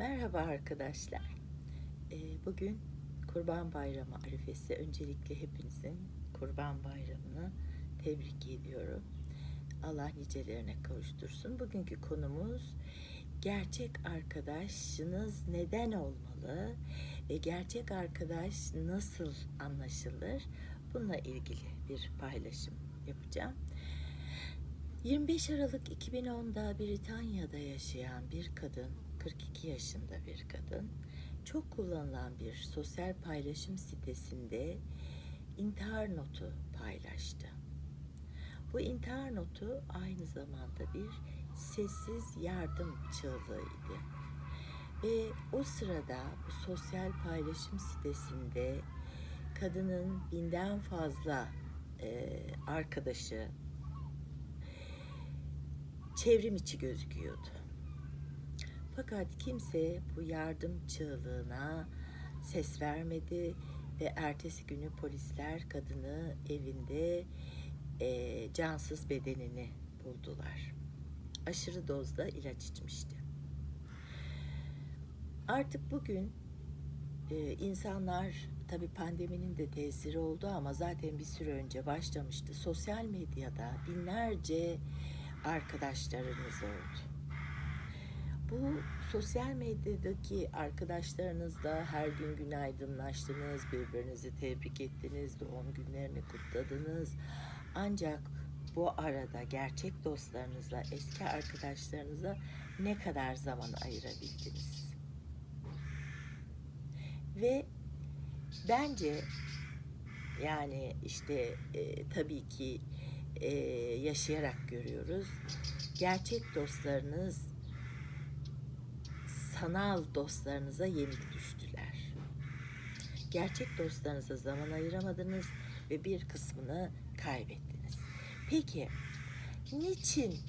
Merhaba arkadaşlar. Ee, Bugün Kurban Bayramı arifesi. Öncelikle hepinizin Kurban Bayramı'nı tebrik ediyorum. Allah nicelerine kavuştursun. Bugünkü konumuz gerçek arkadaşınız neden olmalı ve gerçek arkadaş nasıl anlaşılır? Bununla ilgili bir paylaşım yapacağım. 25 Aralık 2010'da Britanya'da yaşayan bir kadın, 42 yaşında bir kadın, çok kullanılan bir sosyal paylaşım sitesinde intihar notu paylaştı. Bu intihar notu aynı zamanda bir sessiz yardım çığlığıydı. Ve o sırada bu sosyal paylaşım sitesinde kadının binden fazla e, arkadaşı çevrim içi gözüküyordu. Fakat kimse bu yardım çığlığına ses vermedi ve ertesi günü polisler kadını evinde e, cansız bedenini buldular. Aşırı dozda ilaç içmişti. Artık bugün e, insanlar tabi pandeminin de tesiri oldu ama zaten bir süre önce başlamıştı. Sosyal medyada binlerce arkadaşlarınız oldu. Bu sosyal medyadaki arkadaşlarınızla her gün günaydınlaştınız, birbirinizi tebrik ettiniz, doğum günlerini kutladınız. Ancak bu arada gerçek dostlarınızla, eski arkadaşlarınıza ne kadar zaman ayırabildiniz? Ve bence yani işte e, tabii ki e, yaşayarak görüyoruz. Gerçek dostlarınız sanal dostlarınıza yenik düştüler. Gerçek dostlarınıza zaman ayıramadınız ve bir kısmını kaybettiniz. Peki niçin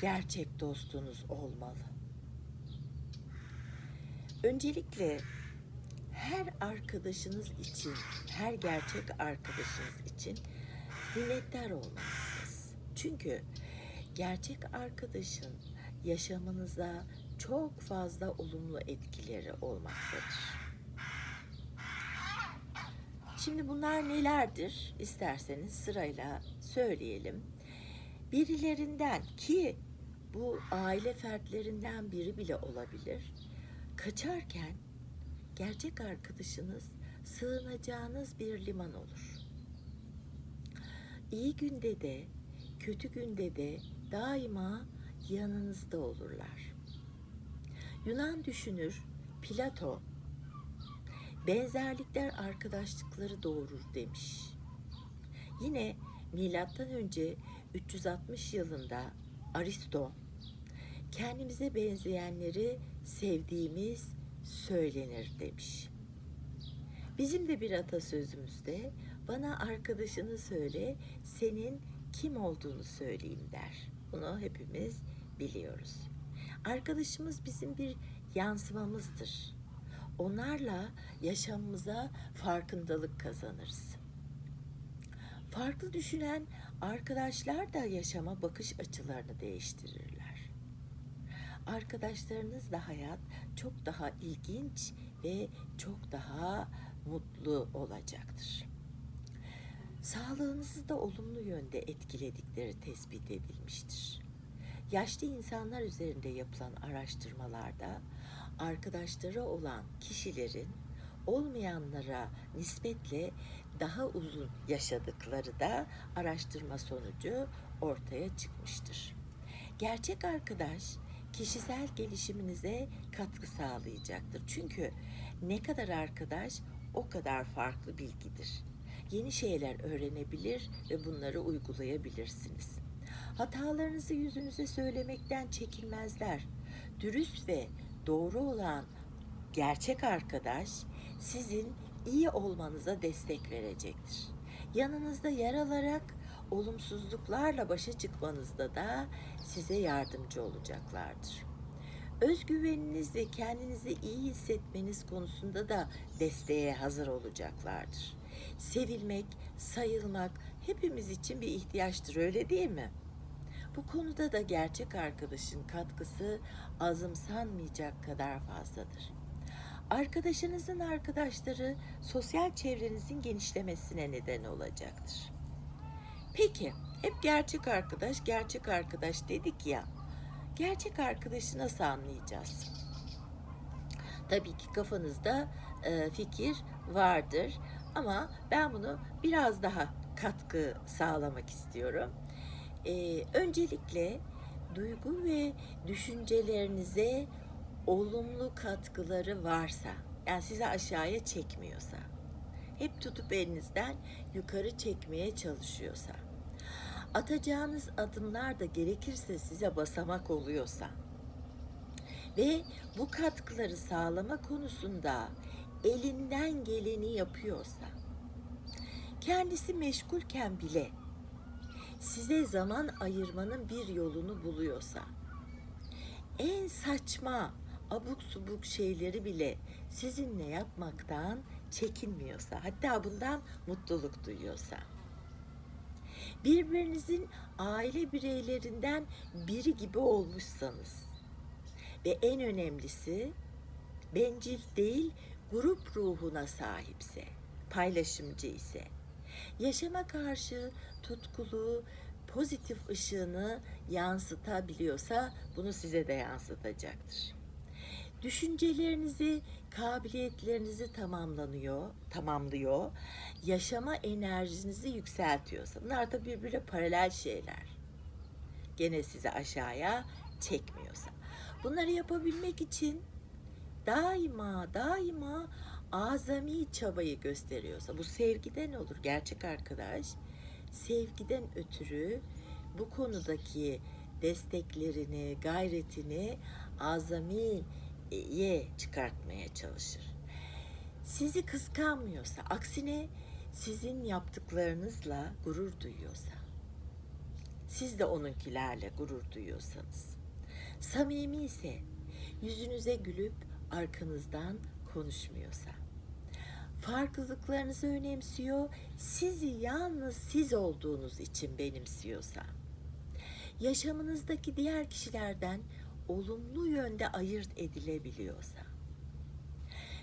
gerçek dostunuz olmalı? Öncelikle her arkadaşınız için, her gerçek arkadaşınız için minnettar olmalısınız. Çünkü gerçek arkadaşın yaşamınıza çok fazla olumlu etkileri olmaktadır. Şimdi bunlar nelerdir? İsterseniz sırayla söyleyelim. Birilerinden ki bu aile fertlerinden biri bile olabilir. Kaçarken gerçek arkadaşınız sığınacağınız bir liman olur. İyi günde de, kötü günde de daima yanınızda olurlar. Yunan düşünür Plato benzerlikler arkadaşlıkları doğurur demiş. Yine milattan önce 360 yılında Aristo kendimize benzeyenleri sevdiğimiz söylenir demiş. Bizim de bir atasözümüzde bana arkadaşını söyle, senin kim olduğunu söyleyeyim der. Bunu hepimiz biliyoruz. Arkadaşımız bizim bir yansımamızdır. Onlarla yaşamımıza farkındalık kazanırız. Farklı düşünen arkadaşlar da yaşama bakış açılarını değiştirirler. Arkadaşlarınızla hayat çok daha ilginç ve çok daha mutlu olacaktır. Sağlığınızı da olumlu yönde etkiledikleri tespit edilmiştir. Yaşlı insanlar üzerinde yapılan araştırmalarda arkadaşları olan kişilerin olmayanlara nispetle daha uzun yaşadıkları da araştırma sonucu ortaya çıkmıştır. Gerçek arkadaş kişisel gelişiminize katkı sağlayacaktır. Çünkü ne kadar arkadaş o kadar farklı bilgidir. Yeni şeyler öğrenebilir ve bunları uygulayabilirsiniz. Hatalarınızı yüzünüze söylemekten çekinmezler. Dürüst ve doğru olan gerçek arkadaş sizin iyi olmanıza destek verecektir. Yanınızda yer alarak olumsuzluklarla başa çıkmanızda da size yardımcı olacaklardır. Özgüveniniz ve kendinizi iyi hissetmeniz konusunda da desteğe hazır olacaklardır. Sevilmek, sayılmak hepimiz için bir ihtiyaçtır öyle değil mi? Bu konuda da gerçek arkadaşın katkısı azımsanmayacak kadar fazladır. Arkadaşınızın arkadaşları sosyal çevrenizin genişlemesine neden olacaktır. Peki, hep gerçek arkadaş, gerçek arkadaş dedik ya. Gerçek arkadaşı nasıl anlayacağız? Tabii ki kafanızda e, fikir vardır ama ben bunu biraz daha katkı sağlamak istiyorum. E, öncelikle duygu ve düşüncelerinize olumlu katkıları varsa, yani sizi aşağıya çekmiyorsa, hep tutup elinizden yukarı çekmeye çalışıyorsa, atacağınız adımlar da gerekirse size basamak oluyorsa ve bu katkıları sağlama konusunda elinden geleni yapıyorsa, kendisi meşgulken bile size zaman ayırmanın bir yolunu buluyorsa, en saçma abuk subuk şeyleri bile sizinle yapmaktan çekinmiyorsa, hatta bundan mutluluk duyuyorsa, birbirinizin aile bireylerinden biri gibi olmuşsanız ve en önemlisi bencil değil grup ruhuna sahipse, paylaşımcı ise, yaşama karşı tutkulu, pozitif ışığını yansıtabiliyorsa bunu size de yansıtacaktır. Düşüncelerinizi, kabiliyetlerinizi tamamlanıyor, tamamlıyor. Yaşama enerjinizi yükseltiyorsa. Bunlar da birbirine paralel şeyler. Gene sizi aşağıya çekmiyorsa. Bunları yapabilmek için daima daima azami çabayı gösteriyorsa bu sevgiden olur gerçek arkadaş sevgiden ötürü bu konudaki desteklerini, gayretini azamiye çıkartmaya çalışır. Sizi kıskanmıyorsa, aksine sizin yaptıklarınızla gurur duyuyorsa, siz de onunkilerle gurur duyuyorsanız, samimi ise, yüzünüze gülüp arkanızdan konuşmuyorsa, farklılıklarınızı önemsiyor, sizi yalnız siz olduğunuz için benimsiyorsa, yaşamınızdaki diğer kişilerden olumlu yönde ayırt edilebiliyorsa,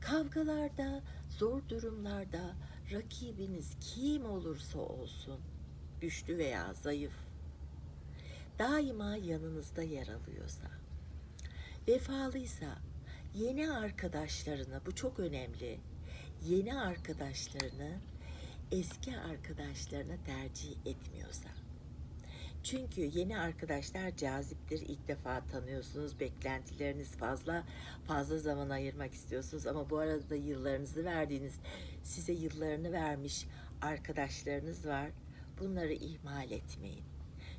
kavgalarda, zor durumlarda rakibiniz kim olursa olsun, güçlü veya zayıf, daima yanınızda yer alıyorsa, vefalıysa, yeni arkadaşlarına bu çok önemli. Yeni arkadaşlarını eski arkadaşlarına tercih etmiyorsa. Çünkü yeni arkadaşlar caziptir. İlk defa tanıyorsunuz. Beklentileriniz fazla. Fazla zaman ayırmak istiyorsunuz ama bu arada da yıllarınızı verdiğiniz, size yıllarını vermiş arkadaşlarınız var. Bunları ihmal etmeyin.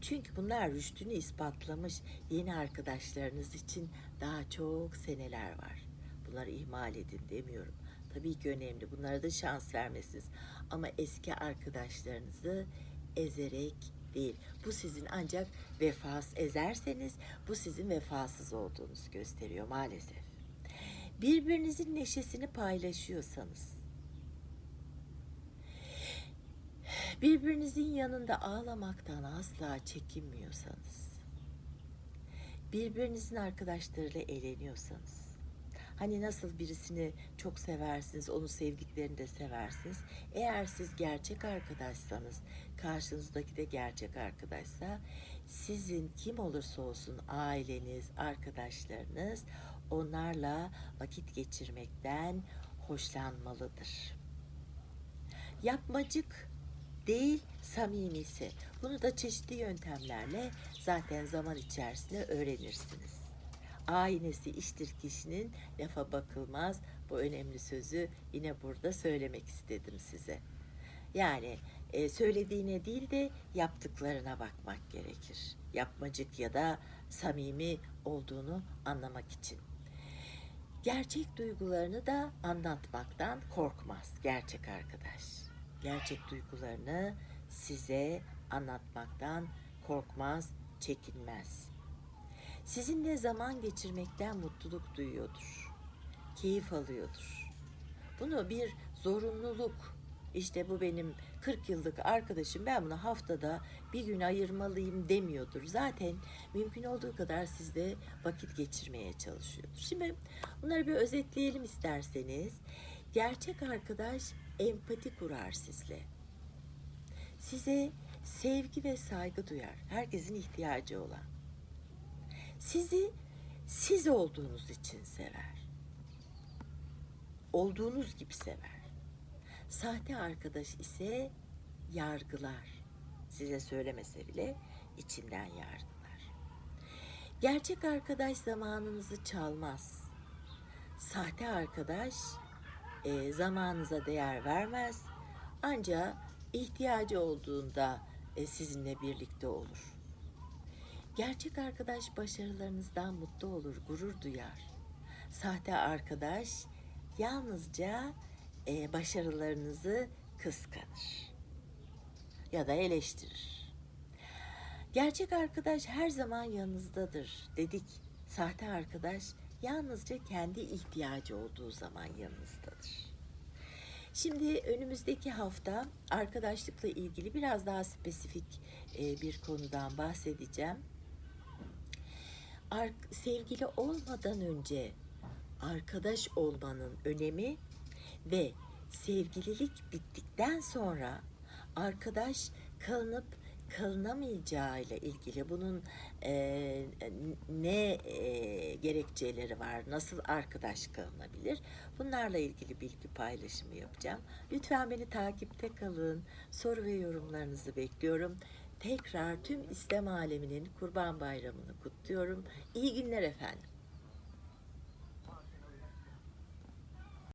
Çünkü bunlar rüştünü ispatlamış yeni arkadaşlarınız için daha çok seneler var. Bunları ihmal edin demiyorum. Tabii ki önemli. Bunlara da şans vermesiniz. Ama eski arkadaşlarınızı ezerek değil. Bu sizin ancak vefas ezerseniz bu sizin vefasız olduğunuzu gösteriyor maalesef. Birbirinizin neşesini paylaşıyorsanız birbirinizin yanında ağlamaktan asla çekinmiyorsanız, birbirinizin arkadaşlarıyla eğleniyorsanız, hani nasıl birisini çok seversiniz, onu sevdiklerini de seversiniz. Eğer siz gerçek arkadaşsanız, karşınızdaki de gerçek arkadaşsa, sizin kim olursa olsun aileniz, arkadaşlarınız onlarla vakit geçirmekten hoşlanmalıdır. Yapmacık değil samimisi. Bunu da çeşitli yöntemlerle zaten zaman içerisinde öğrenirsiniz. Aynesi iştir kişinin lafa bakılmaz. Bu önemli sözü yine burada söylemek istedim size. Yani e, söylediğine değil de yaptıklarına bakmak gerekir. Yapmacık ya da samimi olduğunu anlamak için. Gerçek duygularını da anlatmaktan korkmaz gerçek arkadaş gerçek duygularını size anlatmaktan korkmaz, çekinmez. Sizinle zaman geçirmekten mutluluk duyuyordur. Keyif alıyordur. Bunu bir zorunluluk işte bu benim 40 yıllık arkadaşım ben buna haftada bir gün ayırmalıyım demiyordur. Zaten mümkün olduğu kadar sizde vakit geçirmeye çalışıyordur. Şimdi bunları bir özetleyelim isterseniz. Gerçek arkadaş empati kurar sizle. Size sevgi ve saygı duyar. Herkesin ihtiyacı olan. Sizi siz olduğunuz için sever. Olduğunuz gibi sever. Sahte arkadaş ise yargılar. Size söylemese bile içinden yargılar. Gerçek arkadaş zamanınızı çalmaz. Sahte arkadaş e, zamanınıza değer vermez. Ancak ihtiyacı olduğunda e, sizinle birlikte olur. Gerçek arkadaş başarılarınızdan mutlu olur, gurur duyar. Sahte arkadaş yalnızca e, başarılarınızı kıskanır ya da eleştirir. Gerçek arkadaş her zaman yanınızdadır dedik. Sahte arkadaş yalnızca kendi ihtiyacı olduğu zaman yanınızdadır. Şimdi önümüzdeki hafta arkadaşlıkla ilgili biraz daha spesifik e, bir konudan bahsedeceğim. Sevgili olmadan önce arkadaş olmanın önemi ve sevgililik bittikten sonra arkadaş kalınıp kalınamayacağıyla ilgili bunun e, ne e, gerekçeleri var, nasıl arkadaş kalınabilir bunlarla ilgili bilgi paylaşımı yapacağım. Lütfen beni takipte kalın, soru ve yorumlarınızı bekliyorum. Tekrar tüm İslam aleminin Kurban Bayramı'nı kutluyorum. İyi günler efendim.